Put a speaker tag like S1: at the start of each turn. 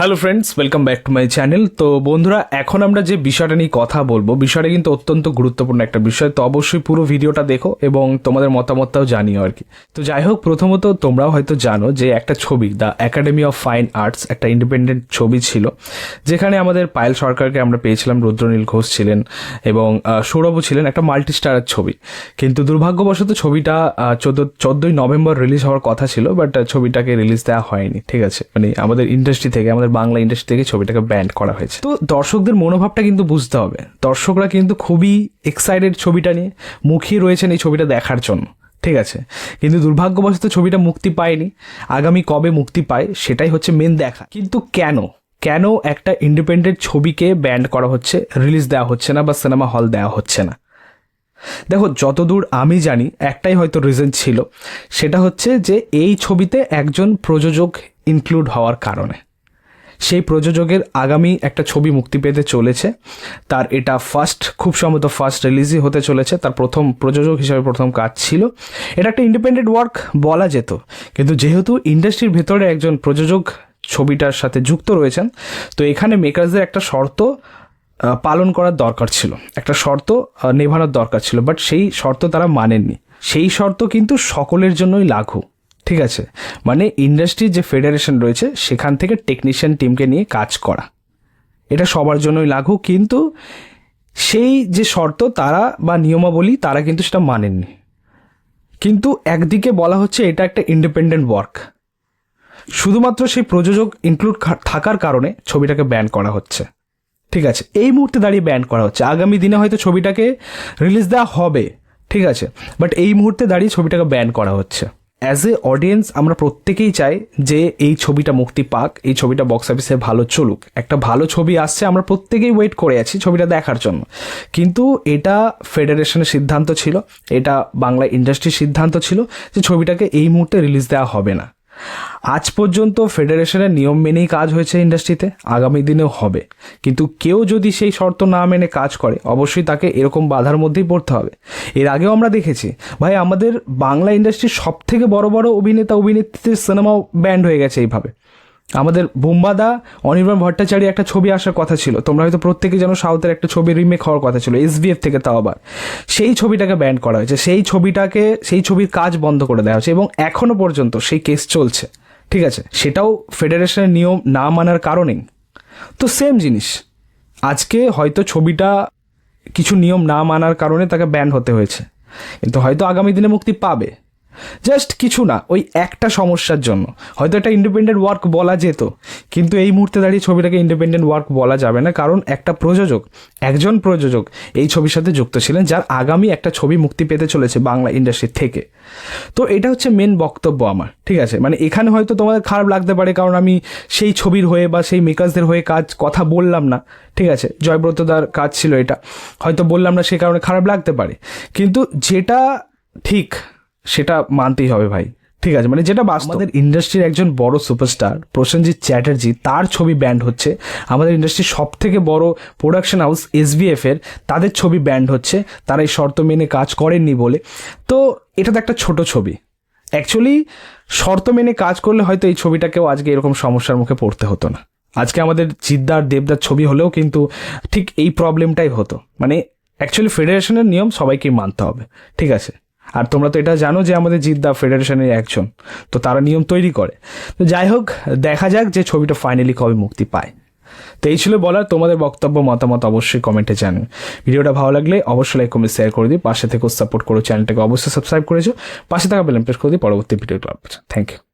S1: Hello friends welcome back to my channel তো বন্ধুরা, এখন আমরা যে বিষয়টা নিয়ে কথা বলব, বিষয়টা কিন্তু অত্যন্ত গুরুত্বপূর্ণ একটা বিষয়, তো অবশ্যই পুরো ভিডিওটা দেখো এবং তোমাদের মতামতটাও জানিও আর কি। তো যাই হোক, প্রথমত তোমরাও হয়তো জানো যে একটা ছবি the academy of fine arts একটা ইন্ডিপেন্ডেন্ট ছবি ছিল, যেখানে আমাদের পায়েল সরকারকে আমরা পেয়েছিলাম, রুদ্রনীল ঘোষ ছিলেন এবং সৌরভও ছিলেন একটা মাল্টি স্টারের ছবি। কিন্তু দুর্ভাগ্যবশত ছবিটা চোদ্দ, চোদ্দোই নভেম্বর রিলিজ হওয়ার কথা ছিল বাট ছবিটাকে রিলিজ দেওয়া হয়নি, ঠিক আছে? মানে আমাদের ইন্ডাস্ট্রি থেকে, আমাদের বাংলা ইন্ডাস্ট্রি থেকে ছবিটাকে ব্যান্ড করা হয়েছে। তো দর্শকদের মনোভাবটা কিন্তু বুঝতে হবে। দর্শকরা কিন্তু খুবই এক্সাইটেড ছবিটা নিয়ে মুখিয়ে রয়েছেন এই ছবিটা দেখার জন্য, ঠিক আছে? কিন্তু দুর্ভাগ্যবশত ছবিটা মুক্তি পায়নি। আগামী কবে মুক্তি পায়, সেটাই হচ্ছে মেন দেখা। কিন্তু কেন? কেন একটা ইন্ডিপেন্ডেন্ট ছবিকে ব্যান্ড করা হচ্ছে রিলিজ দেওয়া হচ্ছে না বা সিনেমা হল দেওয়া হচ্ছে না? দেখো, যতদূর আমি জানি, একটাই হয়তো রিজন ছিল, সেটা হচ্ছে যে এই ছবিতে একজন প্রযোজক ইনক্লুড হওয়ার কারণে। সেই প্রযোজকের আগামী একটা ছবি মুক্তি পেতে চলেছে। তার এটা ফার্স্ট খুব সম্ভবত ফার্স্ট রিলিজই হতে চলেছে। তার প্রথম প্রযোজক হিসাবে প্রথম কাজ ছিল। এটা একটা ইন্ডিপেন্ডেন্ট ওয়ার্ক বলা যেত। কিন্তু যেহেতু ইন্ডাস্ট্রির ভেতরে একজন প্রযোজক ছবিটার সাথে যুক্ত রয়েছেন, তো এখানে মেকার্সদের একটা শর্ত পালন করার দরকার ছিল। একটা শর্ত নেভানোর দরকার ছিল। বাট সেই শর্ত তারা মানেননি। সেই শর্ত কিন্তু সকলের জন্যই লাঘু। ঠিক আছে। মানে ইন্ডাস্ট্রির যে ফেডারেশন রয়েছে, সেখান থেকে টেকনিশিয়ান টিমকে নিয়ে কাজ করা। এটা সবার জন্যই লাঘু, কিন্তু সেই যে শর্ত, তারা বা নিয়মাবলী, তারা কিন্তু সেটা মানেননি। কিন্তু একদিকে বলা হচ্ছে এটা একটা ইন্ডিপেন্ডেন্ট ওয়ার্ক শুধুমাত্র সেই প্রযোজক ইনক্লুড থাকার কারণে ছবিটাকে ব্যান করা হচ্ছে। ঠিক আছে, এই মুহূর্তে দাঁড়িয়ে ব্যান করা হচ্ছে। আগামী দিনে হয়তো ছবিটাকে রিলিজ দেওয়া হবে। ঠিক আছে বাট এই মুহূর্তে দাঁড়িয়ে ছবিটাকে ব্যান করা হচ্ছে। অ্যাজ এ অডিয়েন্স আমরা প্রত্যেকেই চাই যে এই ছবিটা মুক্তি পাক, এই ছবিটা বক্স অফিসে ভালো চলুক। একটা ভালো ছবি আসছে, আমরা প্রত্যেকেই ওয়েট করে আছি ছবিটা দেখার জন্য। কিন্তু এটা ফেডারেশনের সিদ্ধান্ত ছিল, এটা বাংলা ইন্ডাস্ট্রির সিদ্ধান্ত ছিল যে ছবিটাকে এই মুহূর্তে রিলিজ দেওয়া হবে না। আজ পর্যন্ত ফেডারেশনের নিয়ম মেনেই কাজ হয়েছে ইন্ডাস্ট্রিতে, আগামী দিনেও হবে। কিন্তু কেউ যদি সেই শর্ত না মেনে কাজ করে, অবশ্যই তাকে এরকম বাধার মধ্যেই পড়তে হবে। এর আগেও আমরা দেখেছি, ভাই, আমাদের বাংলা ইন্ডাস্ট্রির সব থেকে বড় বড় অভিনেতা, অভিনেত্রীদের সিনেমাও ব্যান্ড হয়ে গেছে এইভাবে। আমাদের বোম্বাদা, অনির্বাণ ভট্টাচারী একটা ছবি আসার কথা ছিল। তোমরা হয়তো প্রত্যেকে যেন সাউথের একটা ছবি রিমেক হওয়ার কথা ছিল এসবিএফ থেকে তাও আবার। সেই ছবিটাকে ব্যান্ড করা হয়েছে। সেই ছবিটাকে, সেই ছবির কাজ বন্ধ করে দেওয়া হয়েছে এবং এখনও পর্যন্ত সেই কেস চলছে। ঠিক আছে? সেটাও ফেডারেশনের নিয়ম না মানার কারণেই। তো সেম জিনিস। আজকে হয়তো ছবিটা কিছু নিয়ম না মানার কারণে তাকে ব্যান হতে হয়েছে। কিন্তু হয়তো আগামী দিনে মুক্তি পাবে। জাস্ট কিছু না, ওই একটা সমস্যার জন্য। হয়তো এটা ইন্ডিপেন্ডেন্ট ওয়ার্ক বলা যেত, কিন্তু এই মুহূর্তে দাঁড়িয়ে ছবিটাকে ইন্ডিপেন্ডেন্ট ওয়ার্ক বলা যাবে না, কারণ একটা প্রযোজক, একজন প্রযোজক এই ছবির সাথে যুক্ত ছিলেন, যার আগামী একটা ছবি মুক্তি পেতে চলেছে বাংলা ইন্ডাস্ট্রি থেকে। তো এটা হচ্ছে মেন বক্তব্য আমার, ঠিক আছে? মানে এখানে হয়তো তোমাদের খারাপ লাগতে পারে, কারণ আমি সেই ছবির হয়ে বা সেই মেকার্সদের হয়ে কাজ, কথা বললাম না, ঠিক আছে? জয়ব্রতদার কাজ ছিল এটা। হয়তো বললাম না, সে কারণে খারাপ লাগতে পারে। কিন্তু যেটা ঠিক সেটা মানতেই হবে ভাই। ঠিক আছে মানে যেটা আমাদের ইন্ডাস্ট্রির একজন বড় সুপারস্টার প্রসেনজিৎ চ্যাটার্জি, তার ছবি ব্যান্ড হচ্ছে। আমাদের ইন্ডাস্ট্রির সব থেকে বড় প্রোডাকশন হাউস এসবিএফ এর, তাদের ছবি ব্যান্ড হচ্ছে। তারা এই শর্ত মেনে কাজ করেননি বলে। তো এটা তো একটা ছোট ছবি। অ্যাকচুয়ালি শর্ত মেনে কাজ করলে হয়তো এই ছবিটাকেও আজকে এরকম সমস্যার মুখে পড়তে হতো না। আজকে আমাদের জিদ্দার, দেবদার ছবি হলেও কিন্তু ঠিক এই প্রবলেমটাই হতো। মানে অ্যাকচুয়ালি ফেডারেশনের নিয়ম সবাইকেই মানতে হবে। ঠিক আছে? আর তোমরা তো এটা জানো যে আমাদের জিদ্দা ফেডারেশনের একজন। তো তারা নিয়ম তৈরি করে। তো যাই হোক, দেখা যাক যে ছবিটা ফাইনালি কবে মুক্তি পায়। তো এই ছিল বলার, তোমাদের বক্তব্য, মতামত অবশ্যই কমেন্টে জানো ভিডিওটা ভালো লাগলে অবশ্যই লাইক কমেন্ট শেয়ার করে দিই পাশে থেকে সাপোর্ট করো চ্যানেলটাকে অবশ্যই সাবস্ক্রাইব করেছ। পাশে থাকা বেলেন প্রেস করে দিই পরবর্তী ভিডিও ক্লাব থ্যাংক ইউ